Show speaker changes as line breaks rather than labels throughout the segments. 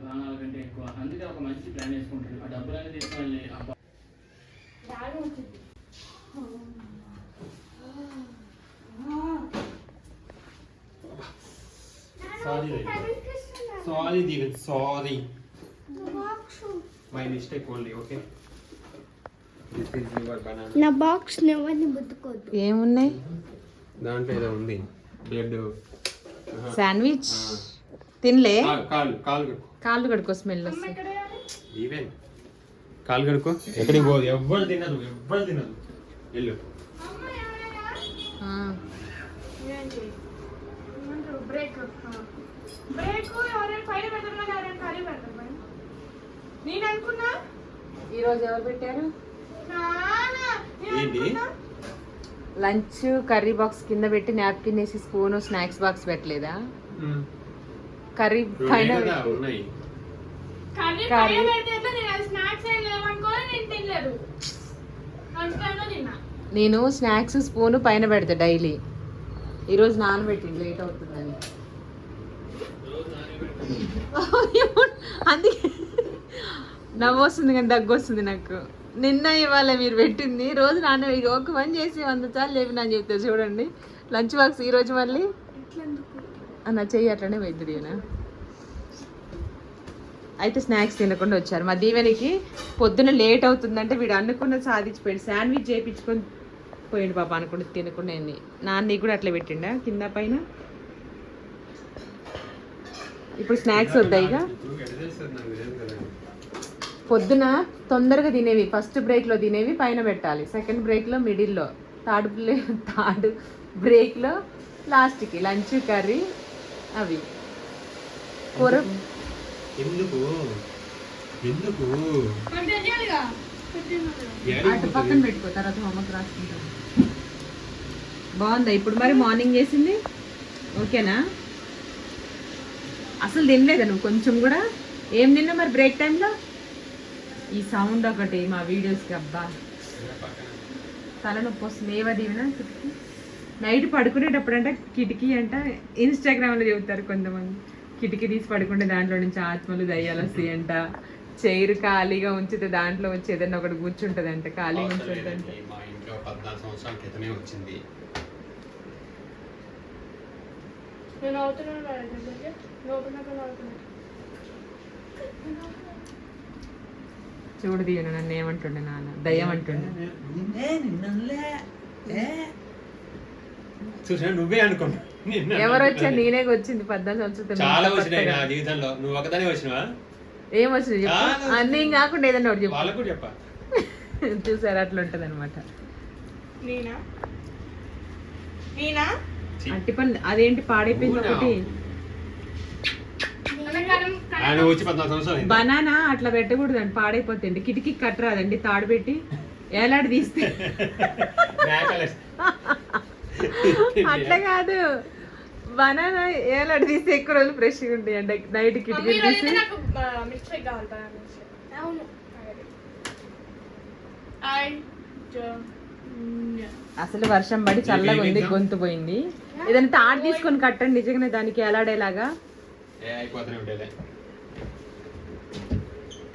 ప్రాణాల కంటే ఎక్కువ. అందుకే ఒక మంచి ప్లాన్ వేసుకుంటాడు ఆ డబ్బులన్నీ
sorry sorry Deeven sorry my mistake only okay
నా బాక్స్ ముట్టుకోవద్దు.
ఏమున్నాయి?
దాంట్లో ఏదో ఉంది. బ్లడ్
శాండ్విచ్ తినలే?
కాలు కాలు కడుక్కో.
కాళ్ళు కడుకో స్మెల్ వస్తుంది.
కాలు కడుక్కో. ఎక్కడికి పోదు? ఎవ్వరు తినరు ఎవ్వరు తినరు వెళ్ళు.
నేను అనుకున్నా.
ఈరోజు ఎవరు పెట్టారు? లంచ్ కర్రీ బాక్స్ కింద పెట్టి నాప్కిన్ వేసి స్పూన్ స్నాక్స్ బాక్స్ పెట్టలేదా? కర్రీ పైన
కర్రీ నేను స్నాక్స్
స్పూన్ పైన పెడతా డైలీ. ఈరోజు నానబెట్టింది లేట్ అవుతుందని. అందుకే నవ్వు వస్తుంది కానీ దగ్గు వస్తుంది నాకు. నిన్న ఇవాళ మీరు పెట్టింది. రోజు నాన్న ఇక ఒక పని చేసి వంద సార్లు లేపి నేను చెప్తా చూడండి. లంచ్ బాక్స్ ఈ రోజు మళ్ళీ అన్న చెయ్యి అట్లనే పోయింది దీవెన. అయితే స్నాక్స్ తినకుండా వచ్చారు. మా దీవెనికి పొద్దున లేట్ అవుతుందంటే వీడు అనుకున్నది సాధించిపోయాడు. శాండ్విచ్ చేయించుకొని పోయిండు పాప అనుకుంటే తినకుండా ఏంది నాన్న కూడా అట్లా పెట్టిండా కింద పైన? ఇప్పుడు స్నాక్స్ వద్దాయి ఇక?
ఇప్పుడు ఎట్లా తెలుస్తుంది నాకు తెలియదు కదా.
పొద్దున తొందరగా తినేవి. ఫస్ట్ బ్రేక్లో తినేవి పైన పెట్టాలి. సెకండ్ బ్రేక్లో మిడిల్లో. థర్డ్ థర్డ్ బ్రేక్లో లాస్ట్కి. లంచ్ కర్రీ అవి. కూర?
ఎందుకు? ఎందుకు?
అటు? పక్కన పెట్టుకో తర్వాత హోంవర్క్ రాసుకుంటాం బాగుందా? ఇప్పుడు మరి మార్నింగ్ చేసింది? ఓకేనా? అసలు తినలేదా నువ్వు కొంచెం కూడా? ఏం తిన్నా మరి బ్రేక్ టైంలో? ఈ సౌండ్ ఒకటి మా వీడియోస్కి అబ్బా. తలనొప్పి వస్తుంది. ఏవా దీవెన నైట్ పడుకునేటప్పుడు అంట కిటికీ అంట ఇన్స్టాగ్రామ్లో చెబుతారు కొంతమంది. కిటికీ తీసి పడుకుంటే దాంట్లో నుంచి ఆత్మలు దయ్యాలు వస్తాయి అంట. చైర్ ఖాళీగా ఉంచితే దాంట్లో వచ్చి ఏదైనా ఒకటి కూర్చుంటుంది అంట ఖాళీగా
అవసరం
ఉంచుంటుంది
లేదండి. మా ఇంట్లో పద్నాలుగు సంవత్సరాల క్రితమే వచ్చింది.
నేను అవుతున్నాను లోపల అవుతున్నాను
చూడు దీవెన నన్ను ఏమంటుండే నాన్న? దయ్యం అంటుండే
చూసా నువ్వే అనుకున్నా.
ఎవరు వచ్చా నేనే వచ్చింది పద్నాలుగు సంవత్సరాలు
చాలా వచ్చినాయి నా జీవితంలో. నువ్వు ఒకదానే వచ్చినావా?
ఏం వచ్చింది చెప్పు. అన్నీ కాకుండా ఏదన్నా ఒకటి చెప్పు.
వాళ్ళకు చెప్పా.
చూసారు అట్లా ఉంటది అనమాట
నేనా? నేనా?
ఛీ.
అట్టి పని అదేంటి పాడైపోయింది? ఒకటి? బనానా అట్లా పెట్టకూడదండి పాడైపోతుంది కిటికీ కట్టరాదండి తాడు పెట్టి. ఏలాడి తీస్తే. అట్లా కాదు. బనానా ఏలాడి తీస్తే ఎక్కువ రోజులు ఫ్రెష్గా ఉంటాయి అండి నైట్ కిటికీ తీసి. అసలు వర్షం పడి చల్లగా ఉంది గొంతు పోయింది. ఏదైనా తాడు తీసుకొని కట్టండి నిజంగానే దానికి ఎలాడేలాగా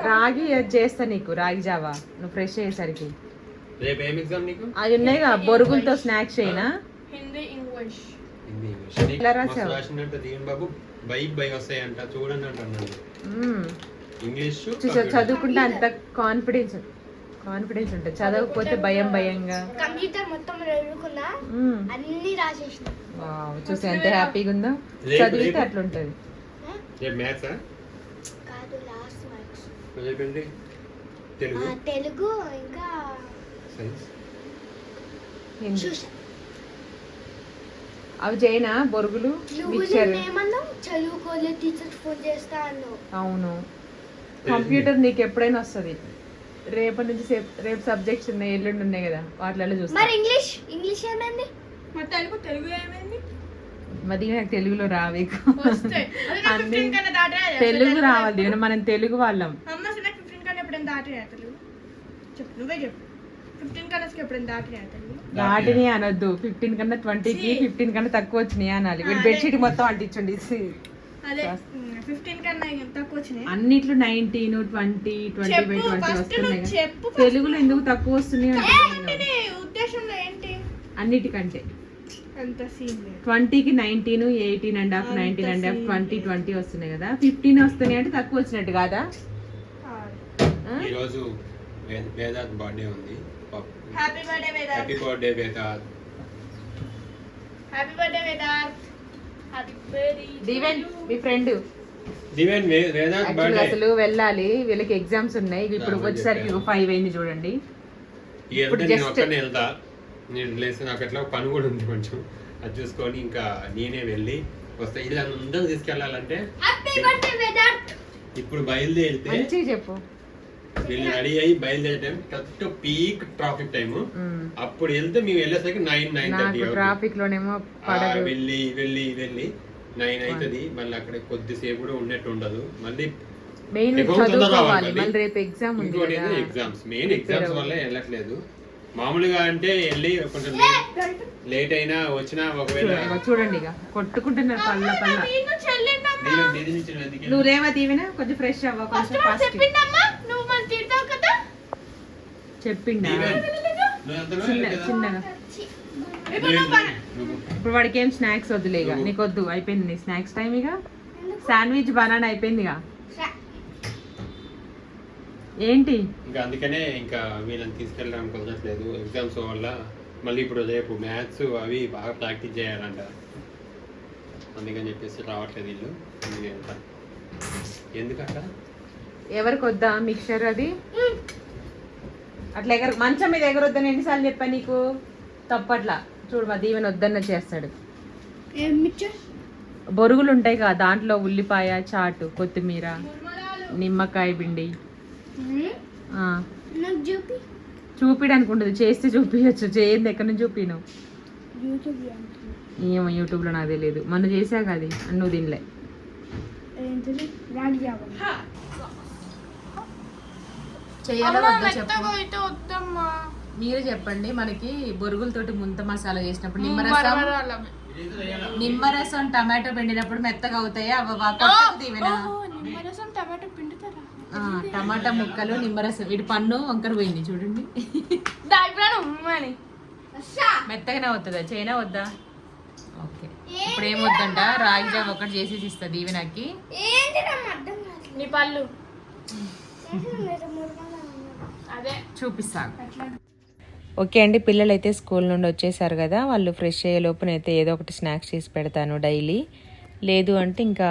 రాగి అది చేస్తా నీకు రాగి జావా. నువ్వు ఫ్రెష్ అయ్యేసరికి. అవి ఉన్నాయిగా బొరుగులతో స్నాక్స్ అయినా
హిందీ ఇంగ్లీష్.
హిందీ ఇంగ్లీష్.
ఎలా?
మస్తు రాసినట్టు బాబు. బై బై వస్తాయంట. చూడండి అంటున్నాను ఇంగ్లీష్
చూసా చదువుకుంటే అంత కాన్ఫిడెన్స్ కాన్ఫిడెన్స్ ఉంటుంది. చదవకపోతే భయం భయంగా.
కంప్యూటర్ మొత్తం చదువుకున్నా
మ్మ్.
అన్ని రాసేసిన.
వావ్, చూసి ఎంత హ్యాపీగా ఉందో.
రేపు-
చదివితే
రేపు-
అట్లుంటది.
రేపు మ్యాథ్సా
కాదు లాస్ట్ మార్క్స్
రేపేంటి తెలుగు?
తెలుగు ఇంకా
సైన్స్
హిందీ. అవి చేయనా? బొరుగులు అవును. కంప్యూటర్ నీకు ఎప్పుడైనా వస్తుంది. రేపటి నుంచి సేప్- రేపు సబ్జెక్ట్స్ ఉన్నాయి ఎల్లుండి ఉన్నాయి కదా వాటిలలో చూస్తా.
మరి ఇంగ్లీష్ ఇంగ్లీష్ ఏమైంది? మరి తెలుగు తెలుగు ఏమైంది?
మది నాకు తెలుగులో రావే.
వస్తాయి. అది నాకు
అన్ని
15 కన్నా దాటాయా?
తెలుగు రావాలి మనం తెలుగు వాళ్ళం.
అమ్మ అసలు నాకు ఫిఫ్టీన్ కన్నా ఎప్పుడైనా దాటాయా తెలుగు చెప్పు నువ్వే చెప్పు. ఫిఫ్టీన్ కన్నా ఎప్పుడైనా
దాటిని అనొద్దు. ఫిఫ్టీన్ కన్నా ట్వంటీకి ఫిఫ్టీన్ కన్నా తక్కువ వచ్చినాయి అనాలి. వీడు బెడ్షీట్ మొత్తం అంటించండి
అదే. ఫిఫ్టీన్ కన్నా తక్కువ వచ్చినాయి?
అన్నిట్లో నైన్టీన్ ట్వంటీ ట్వంటీ బై
చెప్పు,
ట్వంటీ వస్తున్నాయి. తెలుగులో ఎందుకు తక్కువ వస్తున్నాయి
ఉద్దేశంలో ఏంటి?
అన్నిటికంటే.
అంత సీన్ లేదు.
ట్వంటీకి nineteen eighteen and half nineteen and half twenty. Twenty వస్తున్నాయి కదా. ఫిఫ్టీన్ వస్తున్నాయి అంటే తక్కువ వచ్చినట్టు కాదా? ఆ?
ఈరోజు వేదాంత్ బర్త్డే ఉంది.
Happy birthday Vedant
happy birthday Vedant
happy birthday Vedant happy birthday
Deeven మీ ఫ్రెండ్
దివేన్ వేదాంత్ బర్త్డే
అసలు వెళ్ళాలి. వీళ్ళకి ఎగ్జామ్స్ ఉన్నాయి. ఇప్పుడు వచ్చేసరికి. ఫైవ్ అయింది చూడండి. ఇప్పుడు
ఒక్కనే వెళ్తా. నేను లేసి నాకు ఎట్లా పని కూడా ఉంది కొంచెం. అది చూసుకొని ఇంకా నేనే వెళ్ళి వస్తా. ఇలా అందరూ తీసుకెళ్ళాలంటే ఇప్పుడు బయలుదేరితే
చెప్పు.
వీళ్ళు రెడీ అయ్యి బయలుదేరే time correct peak traffic time. అప్పుడు వెళ్తే మేము వెళ్ళేసరికి నైన్ నైన్ థర్టీ
ట్రాఫిక్ లోనేమో పడదు.
వెళ్ళి వెళ్ళి వెళ్ళి నైన్ అవుతుంది మళ్ళీ అక్కడ కొద్దిసేపు కూడా ఉన్నట్టు ఉండదు. మళ్ళీ
మెయిన్ చదువుకోవాలి. మళ్ళీ రేపు ఎగ్జామ్ ఉంది
ఎగ్జామ్స్ మెయిన్ ఎగ్జామ్స్ వల్ల వెళ్ళట్లేదు. మామూలుగా అంటే వెళ్ళి కొంచెం లేట్ లేట్ అయినా వచ్చినా ఒకవేళ
చూడండి, ఇక కొట్టుకుంటున్నారు పళ్ళ పళ్ళ.
నువ్వు
రేవా దీవెనా? కొంచెం ఫ్రెష్ అవ్వ
ఫస్ట్
కొంచెం ఫాస్ట్
చెప్పిందమ్మా నువ్వు మన తిడతావు కదా
చెప్పిండా? చిన్నగా.
ఇప్పుడు
వాడికి ఏం స్నాక్స్ వద్దులే ఇక నీకు వద్దు అయిపోయింది నీ స్నాక్స్ టైం ఇక. శాండ్విచ్ బనానా అయిపోయింది ఇక. ఏంటి?
ఇంకా అందుకనే ఇంకా వీళ్ళని తీసుకెళ్ళడం కుదరట్లేదు. ఎగ్జామ్స్ వల్ల మళ్ళీ ఇప్పుడు రేపు మ్యాథ్స్ అవి బాగా ప్రాక్టీస్ చేయాలంట. అందుకని చెప్పేసి రావట్లేదు వీళ్ళు. ఎందుకంట
ఎవరికి వద్దా మిక్చర్ అది? అట్లా ఎగర మంచం మీద ఎగరొద్దని ఎన్నిసార్లు చెప్పా నీకు? తప్పట్లా. చూడు మా దీవెన వద్దన్న చేస్తాడు. బొరుగులు ఉంటాయి కదా దాంట్లో ఉల్లిపాయ చాటు కొత్తిమీర నిమ్మకాయ పిండి. ఆ,
నాకు చూపి.
చూపిడానికి ఉండదు చేస్తే చూపించచ్చు చేయండి ఎక్కడి నుంచి చూపిను ఏమో యూట్యూబ్లో నాకు తెలియదు మొన్న చేసాక అది నువ్వు తినలే.
జావ.
చేయాలో వద్దో చెప్పు.
అయితే వద్దమ్మా.
మీరే చెప్పండి మనకి బొరుగులతోటి ముంత మసాలా చేసినప్పుడు నిమ్మరసం నిమ్మరసం టమాటో పిండినప్పుడు మెత్తగా అవుతాయి?
నిమ్మరసం టమాటో పిండుతారా?
ఆ, టమాటా ముక్కలు నిమ్మరసం వీటి పన్ను వంకర పోయింది చూడండి. మెత్తగానే అవుతుందా? చైనా వద్దా? ఓకే. ఇప్పుడు ఏం వద్దంట? రాగి జావ ఒకటి చేసేసి ఇస్తా దీవెనకి.
నీ పళ్ళు.
చూపిస్తాను. ఓకే అండి పిల్లలు అయితే స్కూల్ నుండి వచ్చేసారు కదా వాళ్ళు ఫ్రెష్ అయ్యే లోపునైతే ఏదో ఒకటి స్నాక్స్ చేసి పెడతాను డైలీ. లేదు అంటే ఇంకా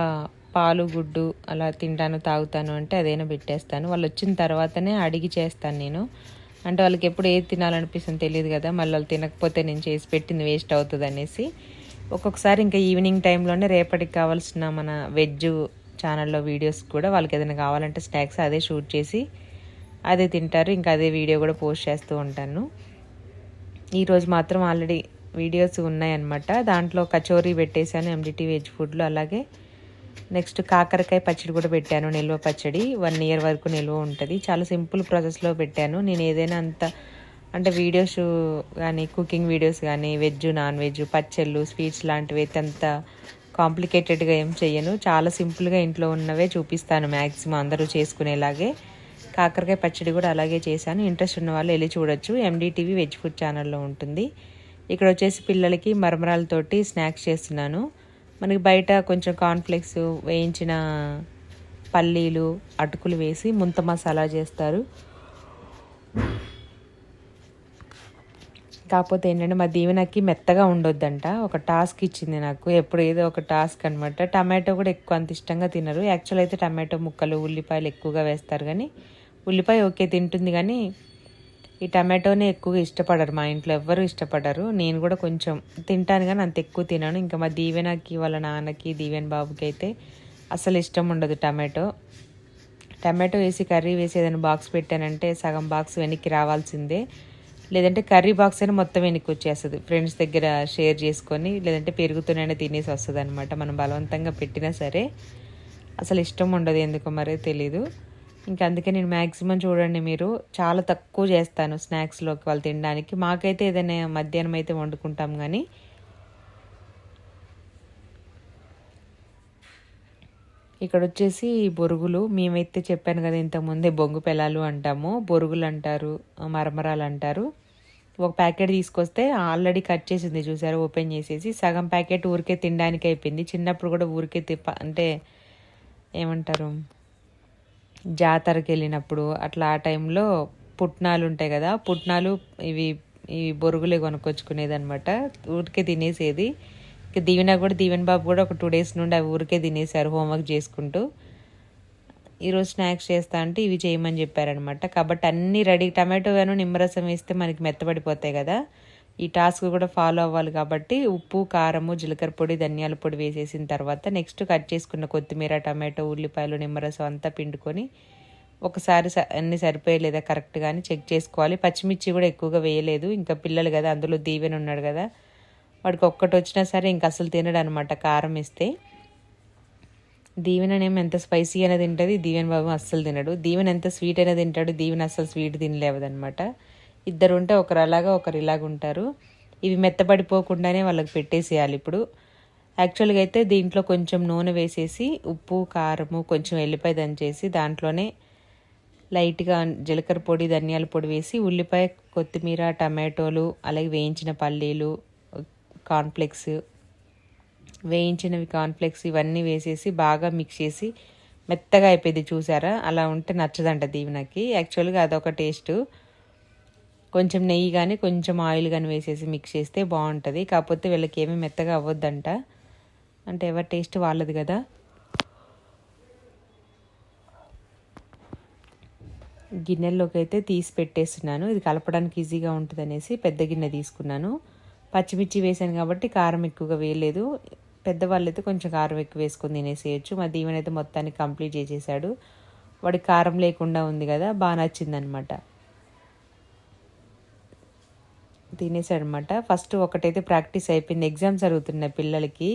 పాలు గుడ్డు అలా తింటాను తాగుతాను అంటే అదైనా పెట్టేస్తాను. వాళ్ళు వచ్చిన తర్వాతనే అడిగి చేస్తాను నేను. అంటే వాళ్ళకి ఎప్పుడు ఏది తినాలనిపిస్తుంది తెలియదు కదా మళ్ళీ వాళ్ళు తినకపోతే నేను చేసి పెట్టింది వేస్ట్ అవుతుంది అనేసి. ఒక్కొక్కసారి ఇంకా ఈవినింగ్ టైంలోనే రేపటికి కావాల్సిన మన వెజ్ ఛానల్లో వీడియోస్ కూడా వాళ్ళకి ఏదైనా కావాలంటే స్నాక్స్ అదే షూట్ చేసి అదే తింటారు ఇంకా అదే వీడియో కూడా పోస్ట్ చేస్తూ ఉంటాను. ఈరోజు మాత్రం ఆల్రెడీ వీడియోస్ ఉన్నాయన్నమాట. దాంట్లో కచోరీ పెట్టేశాను ఎండిటీ వెజ్ ఫుడ్లో అలాగే నెక్స్ట్ కాకరకాయ పచ్చడి కూడా పెట్టాను నిల్వ పచ్చడి. వన్ ఇయర్ వరకు నిల్వ ఉంటుంది. చాలా సింపుల్ ప్రాసెస్లో పెట్టాను. నేను ఏదైనా అంత అంటే వీడియోస్ కానీ కుకింగ్ వీడియోస్ కానీ వెజ్ నాన్ వెజ్ పచ్చళ్ళు స్వీట్స్ లాంటివి అయితే అంత కాంప్లికేటెడ్గా ఏం చేయను చాలా సింపుల్గా ఇంట్లో ఉన్నవే చూపిస్తాను మ్యాక్సిమం అందరూ చేసుకునేలాగే. కాకరకాయ పచ్చడి కూడా అలాగే చేశాను. ఇంట్రెస్ట్ ఉన్న వాళ్ళు వెళ్ళి చూడొచ్చు. ఎండిటీవీ వెజ్ ఫుడ్ ఛానల్లో ఉంటుంది. ఇక్కడ వచ్చేసి పిల్లలకి మరమరాలతోటి స్నాక్స్ చేస్తున్నాను. మనకి బయట కొంచెం కార్న్ఫ్లెక్స్ వేయించిన పల్లీలు అటుకులు వేసి ముంత మసాలా చేస్తారు. కాకపోతే ఏంటంటే మా దీవెనకి మెత్తగా ఉండొద్దంట. ఒక టాస్క్ ఇచ్చింది నాకు. ఎప్పుడు ఏదో ఒక టాస్క్ అనమాట టమాటో కూడా ఎక్కువ అంత ఇష్టంగా తినరు. యాక్చువల్ అయితే టమాటో ముక్కలు ఉల్లిపాయలు ఎక్కువగా వేస్తారు కానీ ఉల్లిపాయ ఓకే తింటుంది కానీ ఈ టమాటోనే ఎక్కువగా ఇష్టపడరు. మా ఇంట్లో ఎవ్వరూ ఇష్టపడరు. నేను కూడా కొంచెం తింటాను కానీ అంత ఎక్కువ తినాను. ఇంకా మా దీవెనకి వాళ్ళ నాన్నకి దీవెన్ బాబుకి అయితే అసలు ఇష్టం ఉండదు టమాటో. టమాటో వేసి కర్రీ వేసి ఏదైనా బాక్స్ పెట్టానంటే సగం బాక్స్ వెనక్కి రావాల్సిందే. లేదంటే కర్రీ బాక్స్ అయినా మొత్తం వెనక్కి వచ్చేస్తుంది. ఫ్రెండ్స్ దగ్గర షేర్ చేసుకొని లేదంటే పెరుగుతూనైనా తినేసి వస్తుంది అనమాట మనం బలవంతంగా పెట్టినా సరే అసలు ఇష్టం ఉండదు ఎందుకో మరి తెలీదు. ఇంకా అందుకే నేను మ్యాక్సిమం చూడండి మీరు చాలా తక్కువ చేస్తాను స్నాక్స్లోకి వాళ్ళు తినడానికి. మాకైతే ఏదైనా మధ్యాహ్నం అయితే వండుకుంటాం కానీ ఇక్కడ వచ్చేసి బొరుగులు మేమైతే చెప్పాను కదా ఇంతకుముందే బొంగు పెలాలు అంటాము. బొరుగులు అంటారు మరమరాలు అంటారు. ఒక ప్యాకెట్ తీసుకొస్తే ఆల్రెడీ కట్ చేసింది చూసారు ఓపెన్ చేసేసి. సగం ప్యాకెట్ ఊరికే తినడానికి అయిపోయింది. చిన్నప్పుడు కూడా ఊరికే తిప్ప అంటే ఏమంటారు జాతరకి వెళ్ళినప్పుడు అట్లా ఆ టైంలో పుట్నాలు ఉంటాయి కదా పుట్నాలు ఇవి ఇవి బొరుగులే కొనుక్కొచ్చుకునేది అనమాట ఊరికే తినేసేది. ఇక దీవెన కూడా దీవెన్ బాబు కూడా ఒక టూ డేస్ నుండి అవి ఊరికే తినేసారు హోంవర్క్ చేసుకుంటూ. ఈరోజు స్నాక్స్ చేస్తా అంటే ఇవి చేయమని చెప్పారనమాట కాబట్టి అన్నీ రెడీ. టమాటో గాను నిమ్మరసం వేస్తే మనకి మెత్తబడిపోతాయి కదా. ఈ టాస్క్ కూడా ఫాలో అవ్వాలి కాబట్టి ఉప్పు కారము జీలకర్ర పొడి ధనియాల పొడి వేసేసిన తర్వాత నెక్స్ట్ కట్ చేసుకున్న కొత్తిమీర టమాటో ఉల్లిపాయలు నిమ్మరసం అంతా పిండుకొని ఒకసారి స- అన్ని సరిపోయలేదా కరెక్ట్గా అని చెక్ చేసుకోవాలి. పచ్చిమిర్చి కూడా ఎక్కువగా వేయలేదు. ఇంకా పిల్లలు కదా అందులో దీవెన ఉన్నాడు కదా. వాడికి ఒక్కటి వచ్చినా సరే ఇంక అసలు తినడు అనమాట కారం ఇస్తే దీవెననేమో ఎంత స్పైసీ అయినా తింటుంది దీవెన బాబు అస్సలు తినడు. దీవెన ఎంత స్వీట్ అయినా తింటాడు దీవెన అస్సలు స్వీట్ తినలేవదనమాట ఇద్దరు ఉంటే ఒకరు అలాగా ఒకరు ఇలాగ ఉంటారు. ఇవి మెత్తబడిపోకుండానే వాళ్ళకి పెట్టేసేయాలి ఇప్పుడు. యాక్చువల్గా అయితే దీంట్లో కొంచెం నూనె వేసేసి ఉప్పు కారము కొంచెం ఎల్లిపాయ దంచేసి దాంట్లోనే లైట్గా జీలకర్ర పొడి ధనియాల పొడి వేసి ఉల్లిపాయ కొత్తిమీర టమాటోలు అలాగే వేయించిన పల్లీలు కార్న్ఫ్లెక్స్ వేయించినవి కార్న్ఫ్లెక్స్ ఇవన్నీ వేసేసి బాగా మిక్స్ చేసి మెత్తగా అయిపోయింది చూసారా? అలా ఉంటే నచ్చదంట దీవెనకి. యాక్చువల్గా అదొక టేస్ట్ కొంచెం నెయ్యి కానీ కొంచెం ఆయిల్ కానీ వేసేసి మిక్స్ చేస్తే బాగుంటుంది. కాకపోతే వీళ్ళకి ఏమీ మెత్తగా అవ్వద్దంట. అంటే ఎవరి టేస్ట్ వాళ్ళది కదా. గిన్నెల్లోకి అయితే తీసి పెట్టేస్తున్నాను. ఇది కలపడానికి ఈజీగా ఉంటుంది అనేసి పెద్ద గిన్నె తీసుకున్నాను. పచ్చిమిర్చి వేసాను కాబట్టి కారం ఎక్కువగా వేయలేదు. పెద్దవాళ్ళు అయితే కొంచెం కారం ఎక్కువ వేసుకొని తినేసేయచ్చు. మా దీవెన అయితే మొత్తాన్ని కంప్లీట్ చేసేసాడు. వాడి కారం లేకుండా ఉంది కదా బాగా నచ్చిందనమాట తినేసాడనమాట ఫస్ట్ ఒకటైతే ప్రాక్టీస్ అయిపోయింది. ఎగ్జామ్స్ జరుగుతున్నాయి పిల్లలకి.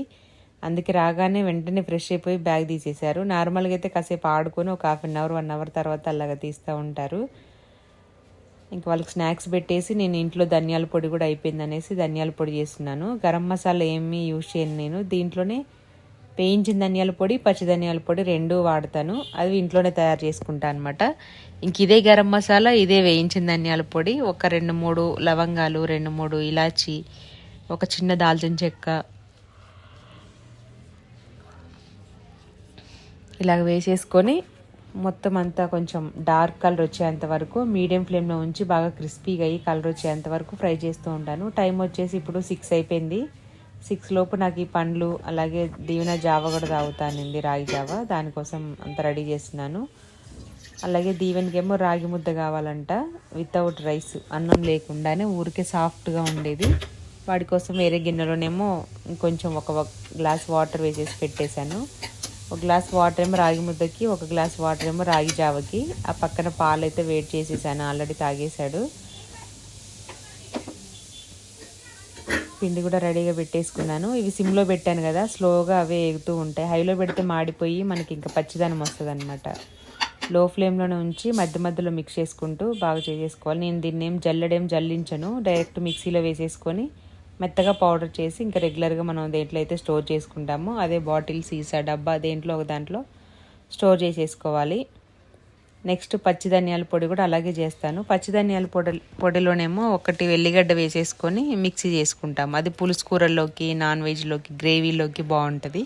అందుకే రాగానే వెంటనే ఫ్రెష్ అయిపోయి బ్యాగ్ తీసేశారు. నార్మల్గా అయితే కాసేపు ఆడుకొని ఒక half an hour one hour తర్వాత అలాగా తీస్తూ ఉంటారు. ఇంకా వాళ్ళకి స్నాక్స్ పెట్టేసి నేను ఇంట్లో ధనియాల పొడి కూడా అయిపోయింది అనేసి ధనియాల పొడి చేస్తున్నాను. గరం మసాలా ఏమీ యూజ్ చేయను నేను. దీంట్లోనే వేయించిన ధనియాల పొడి పచ్చి ధనియాల పొడి రెండు వాడతాను. అవి ఇంట్లోనే తయారు చేసుకుంటాను అనమాట ఇంక ఇదే గరం మసాలా ఇదే వేయించిన ధనియాల పొడి ఒక రెండు మూడు లవంగాలు రెండు మూడు ఇలాచి ఒక చిన్న దాల్చిన చెక్క ఇలాగ వేసేసుకొని మొత్తం అంతా కొంచెం డార్క్ కలర్ వచ్చేంత వరకు మీడియం ఫ్లేమ్లో ఉంచి బాగా క్రిస్పీగా అయ్యి కలర్ వచ్చేంత వరకు ఫ్రై చేస్తూ ఉంటాను. టైం వచ్చేసి ఇప్పుడు సిక్స్ అయిపోయింది. సిక్స్ లోపు నాకు ఈ పండ్లు అలాగే దీవెన జావ కూడా తాగుతానండి రాగి జావ. దానికోసం అంత రెడీ చేస్తున్నాను. అలాగే దీవెనకేమో రాగి ముద్ద కావాలంట. వితౌట్ రైస్ అన్నం లేకుండానే ఊరికే సాఫ్ట్గా ఉండేది. వాడి కోసం వేరే గిన్నెలోనేమో కొంచెం ఒక గ్లాస్ వాటర్ వేసేసి పెట్టేశాను. ఒక గ్లాస్ వాటర్ ఏమో రాగి ముద్దకి ఒక గ్లాస్ వాటర్ ఏమో రాగి జావకి. ఆ పక్కన పాలు అయితే వేడి చేసేసాను ఆల్రెడీ తాగేశాడు. పిండి కూడా రెడీగా పెట్టేసుకున్నాను. ఇవి సిమ్లో పెట్టాను కదా స్లోగా అవే ఎగుతూ ఉంటాయి. హైలో పెడితే మాడిపోయి మనకి ఇంకా పచ్చిదనం వస్తుంది అనమాట లో ఫ్లేమ్లోనే ఉంచి మధ్య మధ్యలో మిక్స్ చేసుకుంటూ బాగా చేసేసుకోవాలి. నేను దీన్ని ఏం జల్లడేం జల్లించను. డైరెక్ట్ మిక్సీలో వేసేసుకొని మెత్తగా పౌడర్ చేసి ఇంకా రెగ్యులర్గా మనం దేంట్లో అయితే స్టోర్ చేసుకుంటామో అదే బాటిల్ సీసా డబ్బా దేంట్లో ఒక దాంట్లో స్టోర్ చేసేసుకోవాలి. నెక్స్ట్ పచ్చి ధనియాల పొడి కూడా అలాగే చేస్తాను. పచ్చి ధనియాల పొడి పొడిలోనేమో ఒకటి వెల్లిగడ్డ వేసేసుకొని మిక్సీ చేసుకుంటాం. అది పులుసు కూరల్లోకి నాన్ వెజ్లోకి గ్రేవీలోకి బాగుంటుంది.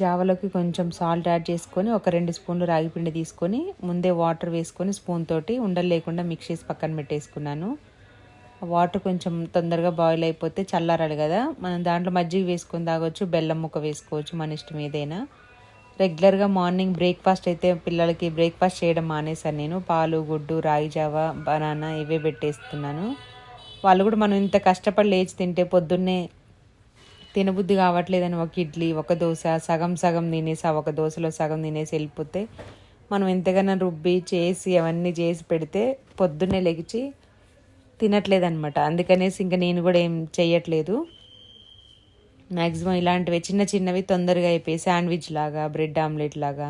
జావలోకి కొంచెం సాల్ట్ యాడ్ చేసుకొని ఒక రెండు స్పూన్లు రాగి పిండి తీసుకొని ముందే వాటర్ వేసుకొని స్పూన్ తోటి ఉండలు లేకుండా మిక్స్ చేసి పక్కన పెట్టేసుకున్నాను. వాటర్ కొంచెం తొందరగా బాయిల్ అయిపోతే చల్లారాలి కదా. మనం దాంట్లో మజ్జిగ వేసుకొని తాగొచ్చు బెల్లం ముక్క వేసుకోవచ్చు మన ఇష్టం ఏదైనా. రెగ్యులర్గా మార్నింగ్ బ్రేక్ఫాస్ట్ అయితే పిల్లలకి బ్రేక్ఫాస్ట్ చేయడం మానేశాను నేను. పాలు గుడ్డు రాగి జావ బనానా ఇవే పెట్టేస్తున్నాను. వాళ్ళు కూడా మనం ఇంత కష్టపడి లేచి తింటే పొద్దున్నే తినబుద్ధి కావట్లేదని ఒక ఇడ్లీ ఒక దోశ సగం సగం తినేసి ఆ ఒక దోశలో సగం తినేసి వెళ్ళిపోతే మనం ఎంతగానో రుబ్బి చేసి అవన్నీ చేసి పెడితే పొద్దున్నే లెగిచి తినట్లేదన్నమాట. అందుకనేసి ఇంకా నేను కూడా ఏం చెయ్యట్లేదు. మ్యాక్సిమం ఇలాంటివి చిన్న చిన్నవి తొందరగా అయిపోయి శాండ్విచ్ లాగా బ్రెడ్ ఆమ్లెట్ లాగా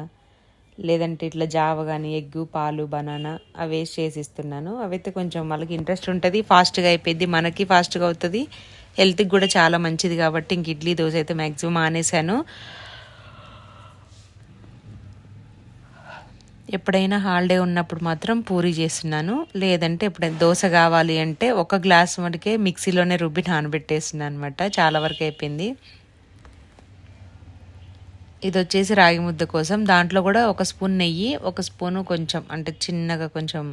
లేదంటే ఇట్లా జావ కానీ ఎగ్గు పాలు బనానా అవి వేసి చేసి ఇస్తున్నాను. అవైతే కొంచెం వాళ్ళకి ఇంట్రెస్ట్ ఉంటుంది ఫాస్ట్గా అయిపోయింది మనకి ఫాస్ట్గా అవుతుంది. హెల్త్కి కూడా చాలా మంచిది కాబట్టి ఇంక ఇడ్లీ దోశ అయితే మ్యాక్సిమం మానేశాను. ఎప్పుడైనా హాలిడే ఉన్నప్పుడు మాత్రం పూరి చేస్తున్నాను. లేదంటే ఎప్పుడైనా దోశ కావాలి అంటే ఒక గ్లాస్ మటుకే మిక్సీలోనే రుబ్బి నానబెట్టేస్తున్నాను అనమాట చాలా వరకు అయిపోయింది. ఇది వచ్చేసి రాగి ముద్ద కోసం. దాంట్లో కూడా ఒక స్పూన్ నెయ్యి ఒక స్పూను కొంచెం అంటే చిన్నగా కొంచెం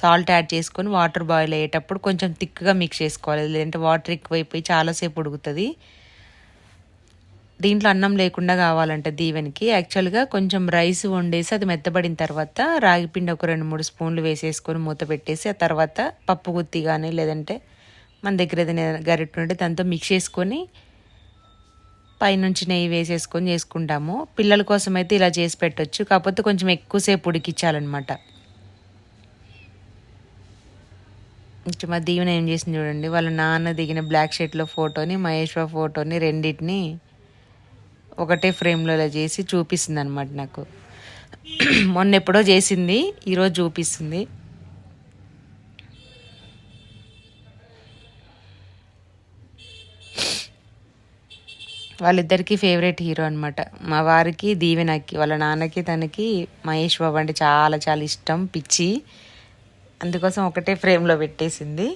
సాల్ట్ యాడ్ చేసుకొని వాటర్ బాయిల్ అయ్యేటప్పుడు కొంచెం థిక్గా మిక్స్ చేసుకోవాలి. లేదంటే వాటర్ ఎక్కువైపోయి చాలాసేపు ఉడుకుతుంది. దీంట్లో అన్నం లేకుండా కావాలంటే దీవెనికి. యాక్చువల్గా కొంచెం రైస్ వండేసి అది మెత్తబడిన తర్వాత రాగి పిండి ఒక రెండు మూడు స్పూన్లు వేసేసుకొని మూత పెట్టేసి ఆ తర్వాత పప్పు గుత్తి కానీ లేదంటే మన దగ్గర ఏదైనా గరిటె ఉంటే దాంతో మిక్స్ చేసుకొని పైనుంచి నెయ్యి వేసేసుకొని చేసుకుంటాము. పిల్లల కోసం అయితే ఇలా చేసి పెట్టొచ్చు. కాకపోతే కొంచెం ఎక్కువసేపు ఉడికించాలన్నమాట ఇంకా మా దీవెన ఏం చేసింది చూడండి వాళ్ళ నాన్న దిగిన బ్లాక్ షర్ట్లో ఫోటోని మహేశ్వర ఫోటోని రెండింటిని ఒకటే ఫ్రేమ్లో ఇలా చేసి చూపిస్తుంది అనమాట నాకు. మొన్న ఎప్పుడో చేసింది ఈరోజు చూపిస్తుంది. వాళ్ళిద్దరికి ఫేవరెట్ హీరో అనమాట మా వారికి దీవెనకి వాళ్ళ నాన్నకి తనకి మహేష్ బాబు అంటే చాలా చాలా ఇష్టం పిచ్చి. అందుకోసం ఒకటే ఫ్రేమ్లో పెట్టేసింది.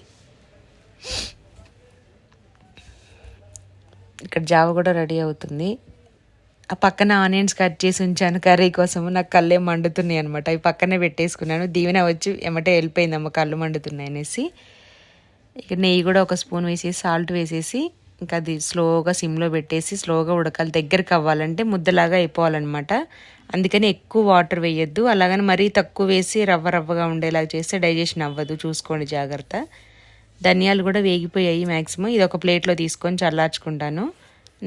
ఇక్కడ జావ కూడా రెడీ అవుతుంది. ఆ పక్కన ఆనియన్స్ కట్ చేసి ఉంచాను కర్రీ కోసం నాకు కళ్ళే మండుతున్నాయి అనమాట అవి పక్కనే పెట్టేసుకున్నాను. దీవెన వచ్చి ఎమ్మటే వెళ్ళిపోయిందమ్మ కళ్ళు మండుతున్నాయి అనేసి. ఇక నెయ్యి కూడా ఒక స్పూన్ వేసేసి సాల్ట్ వేసేసి ఇంకా అది స్లోగా సిమ్లో పెట్టేసి స్లోగా ఉడకాలి. దగ్గరికి అవ్వాలంటే ముద్దలాగా అయిపోవాలన్నమాట. అందుకని ఎక్కువ వాటర్ వేయొద్దు. అలాగని మరీ తక్కువ వేసి రవ్వ రవ్వగా ఉండేలాగా చేస్తే డైజెషన్ అవ్వదు. చూసుకోండి జాగ్రత్త. ధనియాలు కూడా వేగిపోయాయి మ్యాక్సిమం ఇది ఒక ప్లేట్లో తీసుకొని చల్లార్చుకుంటాను.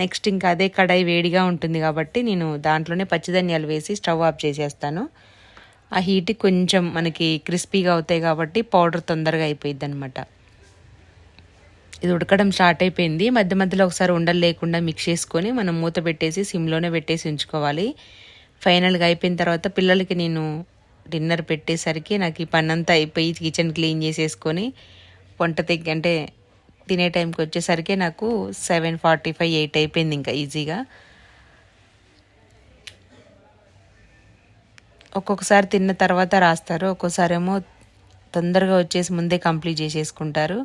నెక్స్ట్ ఇంకా అదే కడాయి వేడిగా ఉంటుంది కాబట్టి నేను దాంట్లోనే పచ్చిధనియాలు వేసి స్టవ్ ఆఫ్ చేసేస్తాను. ఆ హీట్ కొంచెం మనకి క్రిస్పీగా అవుతాయి కాబట్టి పౌడర్ తొందరగా అయిపోయింది అనమాట ఇది ఉడకడం స్టార్ట్ అయిపోయింది. మధ్య మధ్యలో ఒకసారి ఉండలు లేకుండా మిక్స్ చేసుకొని మనం మూత పెట్టేసి సిమ్లోనే పెట్టేసి ఉంచుకోవాలి. ఫైనల్గా అయిపోయిన తర్వాత పిల్లలకి నేను డిన్నర్ పెట్టేసరికి నాకు ఈ పని అంతా అయిపోయి కిచెన్ క్లీన్ చేసేసుకొని వంట తెగ్గి అంటే తినే టైంకి వచ్చేసరికి నాకు సెవెన్ ఫార్టీ ఫైవ్ ఎయిట్ అయిపోయింది ఇంకా ఈజీగా. ఒక్కొక్కసారి తిన్న తర్వాత రాస్తారు ఒక్కోసారి ఏమో తొందరగా వచ్చేసి ముందే కంప్లీట్ చేసేసుకుంటారు.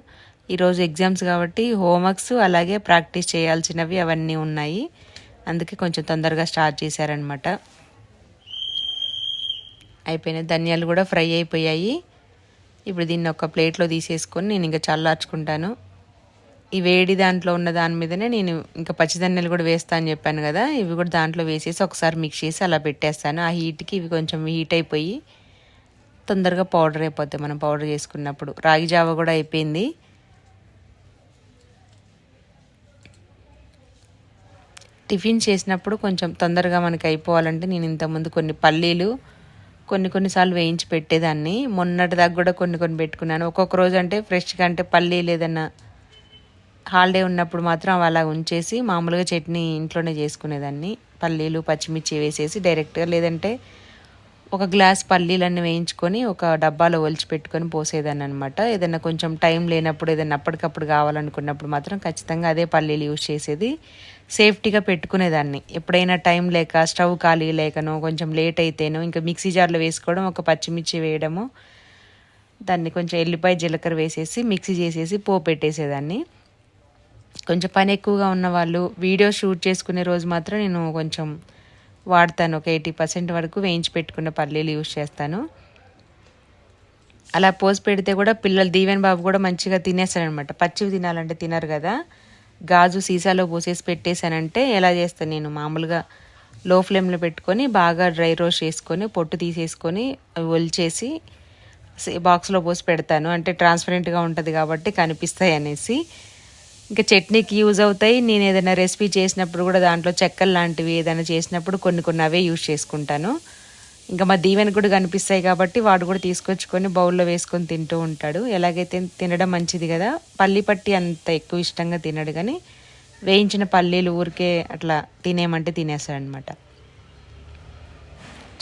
ఈరోజు ఎగ్జామ్స్ కాబట్టి హోంవర్క్స్ అలాగే ప్రాక్టీస్ చేయాల్సినవి అవన్నీ ఉన్నాయి. అందుకే కొంచెం తొందరగా స్టార్ట్ చేశారనమాట అయిపోయినాయి. ధనియాలు కూడా ఫ్రై అయిపోయాయి. ఇప్పుడు దీన్ని ఒక ప్లేట్లో తీసేసుకొని నేను ఇంకా చల్లార్చుకుంటాను. ఈ వేడి దాంట్లో ఉన్న దాని మీదనే నేను ఇంకా పచ్చిధనియాలు కూడా వేస్తా అని చెప్పాను కదా ఇవి కూడా దాంట్లో వేసేసి ఒకసారి మిక్స్ చేసి అలా పెట్టేస్తాను. ఆ హీట్కి ఇవి కొంచెం హీట్ అయిపోయి తొందరగా పౌడర్ అయిపోతాయి మనం పౌడర్ చేసుకున్నప్పుడు. రాగి జావ కూడా అయిపోయింది. టిఫిన్ చేసినప్పుడు కొంచెం తొందరగా మనకి అయిపోవాలంటే నేను ఇంతకుముందు కొన్ని పల్లీలు కొన్ని కొన్నిసార్లు వేయించి పెట్టేదాన్ని. మొన్నటి దాకా కూడా కొన్ని కొన్ని పెట్టుకున్నాను. ఒక్కొక్క రోజు అంటే ఫ్రెష్గా అంటే పల్లీ లేదన్నా హాలిడే ఉన్నప్పుడు మాత్రం అవి అలా ఉంచేసి మామూలుగా చట్నీ ఇంట్లోనే చేసుకునేదాన్ని. పల్లీలు పచ్చిమిర్చి వేసేసి డైరెక్ట్గా లేదంటే ఒక గ్లాస్ పల్లీలన్నీ వేయించుకొని ఒక డబ్బాలో ఒలిచి పెట్టుకొని పోసేదాన్ని అనమాట ఏదైనా కొంచెం టైం లేనప్పుడు ఏదైనా అప్పటికప్పుడు కావాలనుకున్నప్పుడు మాత్రం ఖచ్చితంగా అదే పల్లీలు యూజ్ చేసేది. సేఫ్టీగా పెట్టుకునేదాన్ని. ఎప్పుడైనా టైం లేక స్టవ్ ఖాళీ లేకనో కొంచెం లేట్ అయితేనో ఇంకా మిక్సీ జార్లో వేసుకోవడం ఒక పచ్చిమిర్చి వేయడము దాన్ని కొంచెం ఎల్లిపాయ జీలకర్ర వేసేసి మిక్సీ చేసేసి పో పెట్టేసేదాన్ని. కొంచెం పని ఎక్కువగా ఉన్న వాళ్ళు వీడియో షూట్ చేసుకునే రోజు మాత్రం నేను కొంచెం వాడతాను. ఒక ఎయిటీ పర్సెంట్ వరకు వేయించి పెట్టుకున్న పల్లీలు యూజ్ చేస్తాను. అలా పోసి పెడితే కూడా పిల్లలు దీవెన్ బాబు కూడా మంచిగా తినేస్తాడనమాట పచ్చివి తినాలంటే తినరు కదా. గాజు సీసాలో పోసేసి పెట్టేశానంటే ఎలా చేస్తాను నేను? మామూలుగా లో ఫ్లేమ్లో పెట్టుకొని బాగా డ్రై రోస్ట్ చేసుకొని పొట్టు తీసేసుకొని అవి ఒలిచేసి బాక్స్లో పోసి పెడతాను. అంటే ట్రాన్స్పరెంట్గా ఉంటుంది కాబట్టి కనిపిస్తాయి అనేసి. ఇంకా చట్నీకి యూజ్ అవుతాయి. నేను ఏదైనా రెసిపీ చేసినప్పుడు కూడా దాంట్లో చెక్కలు లాంటివి ఏదైనా చేసినప్పుడు కొన్ని కొన్ని అవే యూజ్ చేసుకుంటాను. ఇంకా మా దీవెన కూడా కనిపిస్తాయి కాబట్టి వాడు కూడా తీసుకొచ్చుకొని బౌల్లో వేసుకొని తింటూ ఉంటాడు. ఎలాగైతే తినడం మంచిది కదా పల్లి పట్టి అంత ఎక్కువ ఇష్టంగా తినడు కానీ వేయించిన పల్లీలు ఊరికే అట్లా తినేయమంటే తినేస్తాడనమాట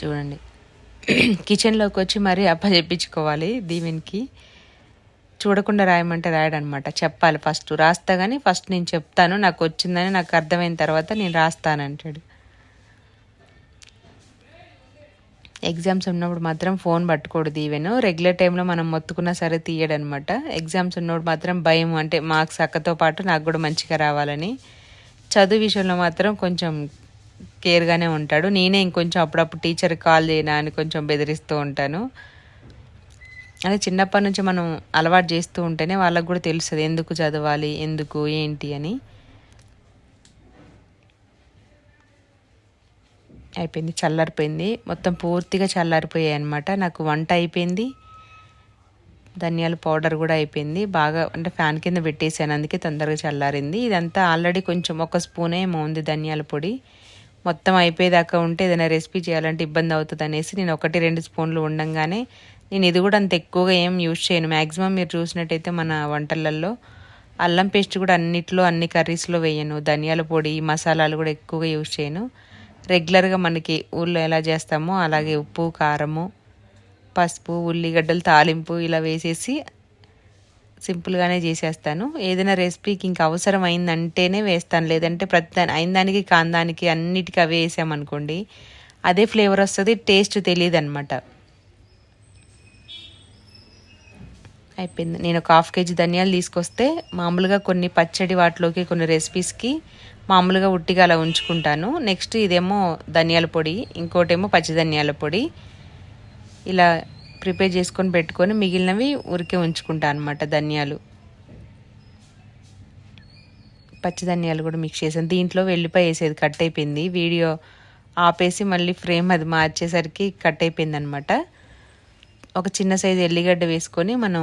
చూడండి. కిచెన్లోకి వచ్చి మరీ అప్ప చెప్పించుకోవాలి దీవెన్కి. చూడకుండా రాయమంటే రాయడనమాట చెప్పాలి ఫస్ట్. రాస్తా కానీ ఫస్ట్ నేను చెప్తాను. నాకు వచ్చిందని నాకు అర్థమైన తర్వాత నేను రాస్తానంటాడు. ఎగ్జామ్స్ ఉన్నప్పుడు మాత్రం ఫోన్ పట్టుకూడదు ఈవెన్. రెగ్యులర్ టైంలో మనం మొత్తుకున్నా సరే తీయడనమాట. ఎగ్జామ్స్ ఉన్నప్పుడు మాత్రం భయం అంటే మార్క్స్ అక్కతో పాటు నాకు కూడా మంచిగా రావాలని. చదువు విషయంలో మాత్రం కొంచెం కేర్గానే ఉంటాడు. నేనే ఇంకొంచెం అప్పుడప్పుడు టీచర్కి కాల్ చేయనా అని కొంచెం బెదిరిస్తూ ఉంటాను. అదే చిన్నప్పటి నుంచి మనం అలవాటు చేస్తూ ఉంటేనే వాళ్ళకు కూడా తెలుస్తుంది ఎందుకు చదవాలి ఎందుకు ఏంటి అని. అయిపోయింది చల్లారిపోయింది. మొత్తం పూర్తిగా చల్లారిపోయాయి అనమాట నాకు వంట అయిపోయింది. ధనియాల పౌడర్ కూడా అయిపోయింది. బాగా అంటే ఫ్యాన్ కింద పెట్టేసాను అందుకే తొందరగా చల్లారింది. ఇదంతా ఆల్రెడీ కొంచెం ఒక స్పూనే ఏమో ఉంది ధనియాల పొడి. మొత్తం అయిపోయేదాకా ఉంటే ఏదైనా రెసిపీ చేయాలంటే ఇబ్బంది అవుతుంది అనేసి నేను ఒకటి రెండు స్పూన్లు ఉండంగానే నేను ఇది కూడా అంత ఎక్కువగా ఏం యూజ్ చేయను. మ్యాక్సిమం మీరు చూసినట్టయితే మన వంటలలో అల్లం పేస్ట్ కూడా అన్నిట్లో అన్ని కర్రీస్లో వేయను. ధనియాల పొడి మసాలాలు కూడా ఎక్కువగా యూజ్ చేయను. రెగ్యులర్గా మనకి ఊళ్ళో ఎలా చేస్తామో అలాగే ఉప్పు కారము పసుపు ఉల్లిగడ్డలు తాలింపు ఇలా వేసేసి సింపుల్గానే చేసేస్తాను. ఏదైనా రెసిపీకి ఇంకా అవసరం అయిందంటేనే వేస్తాను. లేదంటే ప్రతి దాని అయిన దానికి కాని దానికి అన్నిటికీ అవే వేసామనుకోండి అదే ఫ్లేవర్ వస్తుంది టేస్ట్ తెలియదు అనమాట అయిపోయింది. నేను ఒక హాఫ్ కేజీ ధనియాలు తీసుకొస్తే మామూలుగా కొన్ని పచ్చడి వాటిలోకి కొన్ని రెసిపీస్కి మామూలుగా ఉట్టిగా అలా ఉంచుకుంటాను. నెక్స్ట్ ఇదేమో ధనియాల పొడి ఇంకోటేమో పచ్చి ధనియాల పొడి. ఇలా ప్రిపేర్ చేసుకొని పెట్టుకొని మిగిలినవి ఉరికే ఉంచుకుంటాను అనమాట ధనియాలు. పచ్చి ధనియాలు కూడా మిక్స్ చేసాను దీంట్లో వెల్లిపాయ వేసేది కట్ అయిపోయింది. వీడియో ఆపేసి మళ్ళీ ఫ్రేమ్ అది మార్చేసరికి కట్ అయిపోయింది అనమాట ఒక చిన్న సైజు ఎల్లిగడ్డ వేసుకొని మనం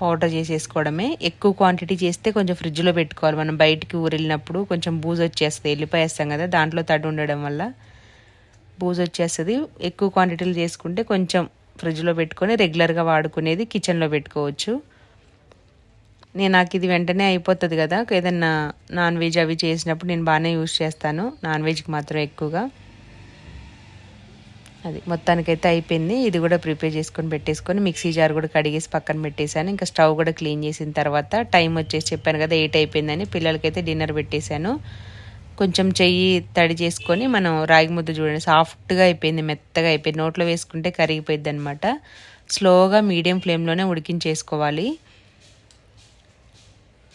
పౌడర్ చేసేసుకోవడమే. ఎక్కువ క్వాంటిటీ చేస్తే కొంచెం ఫ్రిడ్జ్లో పెట్టుకోవాలి. మనం బయటికి ఊరెళ్ళినప్పుడు కొంచెం బూజు వచ్చేస్తుంది. ఎల్లిపాయ వేస్తాం కదా దాంట్లో తడి ఉండడం వల్ల బూజు వచ్చేస్తుంది. ఎక్కువ క్వాంటిటీలు చేసుకుంటే కొంచెం ఫ్రిడ్జ్లో పెట్టుకొని రెగ్యులర్గా వాడుకునేది కిచెన్లో పెట్టుకోవచ్చు. నేను నాకు ఇది వెంటనే అయిపోతుంది కదా ఏదన్నా నాన్ వెజ్ అవి చేసినప్పుడు నేను బాగానే యూజ్ చేస్తాను. నాన్ వెజ్కి మాత్రం ఎక్కువగా. అది. మొత్తానికైతే అయిపోయింది. ఇది కూడా ప్రిపేర్ చేసుకొని పెట్టేసుకొని మిక్సీ జార్ కూడా కడిగేసి పక్కన పెట్టేశాను. ఇంకా స్టవ్ కూడా క్లీన్ చేసిన తర్వాత టైం వచ్చేసి చెప్పాను కదా ఎయిట్ అయిపోయిందని పిల్లలకైతే డిన్నర్ పెట్టేశాను. కొంచెం చెయ్యి తడి చేసుకొని మనం రాగి ముద్ద చూడండి సాఫ్ట్గా అయిపోయింది మెత్తగా అయిపోయింది. నోట్లో వేసుకుంటే కరిగిపోయింది అనమాట స్లోగా మీడియం ఫ్లేమ్లోనే ఉడికించేసుకోవాలి.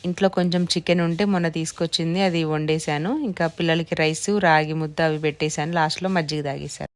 ఇంట్లో కొంచెం చికెన్ ఉంటే మొన్న తీసుకొచ్చింది అది వండేశాను. ఇంకా పిల్లలకి రైస్ రాగి ముద్ద అవి పెట్టేశాను. లాస్ట్లో మజ్జిగ తాగేశాను.